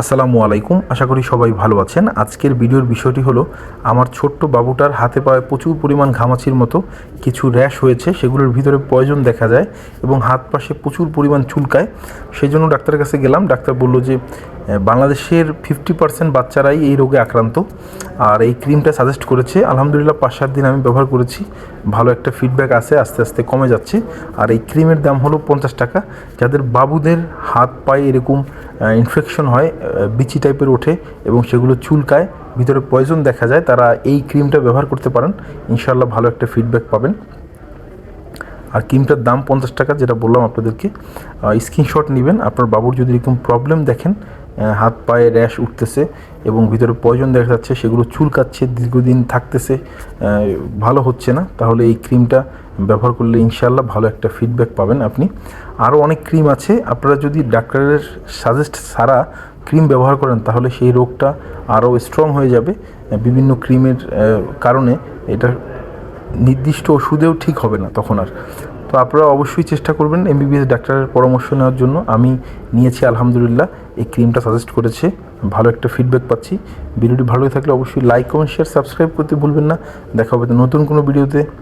আসসালামু আলাইকুম, আশা করি সবাই ভালো আছেন। আজকের ভিডিওর বিষয়টি হলো, আমার ছোট্ট বাবুটার হাতে পায়ে প্রচুর পরিমাণ ঘামাচির মতো কিছু র্যাশ হয়েছে, সেগুলোর ভিতরে প্রয়োজন দেখা যায় এবং হাত পাশে প্রচুর পরিমাণ চুলকায়। সেই জন্য ডাক্তারের কাছে গেলাম, ডাক্তার বলল যে বাংলাদেশের ফিফটি পার্সেন্ট বাচ্চারাই এই রোগে আক্রান্ত। আর এই ক্রিমটা সাজেস্ট করেছে, আলহামদুলিল্লাহ পাঁচ সাত দিন আমি ব্যবহার করেছি, ভালো একটা ফিডব্যাক আছে, আস্তে আস্তে কমে যাচ্ছে। আর এই ক্রিমের দাম হলো পঞ্চাশ টাকা। যাদের বাবুদের হাত পায়ে এরকম ইনফেকশন হয় বিচি টাইপের ওঠে এবং সেগুলো চুলকায়, ভিতরে পয়জন দেখা যায়, তারা এই ক্রিমটা ব্যবহার করতে পারেন। ইনশাল্লাহ ভালো একটা ফিডব্যাক পাবেন। আর ক্রিমটার দাম পঞ্চাশ টাকা, যেটা বললাম আপনাদেরকে। স্ক্রিনশট নেবেন। আপনার বাবুর যদি এরকম প্রবলেম দেখেন হাত পায়ে র্যাশ উঠতেছে এবং ভিতরে পয়জন দেখা যাচ্ছে, সেগুলো চুলকাচ্ছে, দীর্ঘদিন থাকতেছে ভালো হচ্ছে না, তাহলে এই ক্রিমটা ব্যবহার করলে ইনশাল্লাহ ভালো একটা ফিডব্যাক পাবেন আপনি। আরও অনেক ক্রিম আছে, আপনারা যদি ডাক্তারের সাজেস্ট ছাড়া ক্রিম ব্যবহার করেন, তাহলে সেই রোগটা আরও স্ট্রং হয়ে যাবে। বিভিন্ন ক্রিমের কারণে এটা নির্দিষ্ট ওষুধেও ঠিক হবে না তখন আর। তো আপনারা অবশ্যই চেষ্টা করবেন এমবিবিএস ডাক্তারের পরামর্শ নেওয়ার জন্য। আমি নিয়েছি আলহামদুলিল্লাহ, এই ক্রিমটা সাজেস্ট করেছে। ভালো একটা ফিডব্যাক পাচ্ছি। ভিডিওটি ভালো থাকলে অবশ্যই লাইক কমেন্ট শেয়ার সাবস্ক্রাইব করতে ভুলবেন না। দেখা হবে নতুন কোনো ভিডিওতে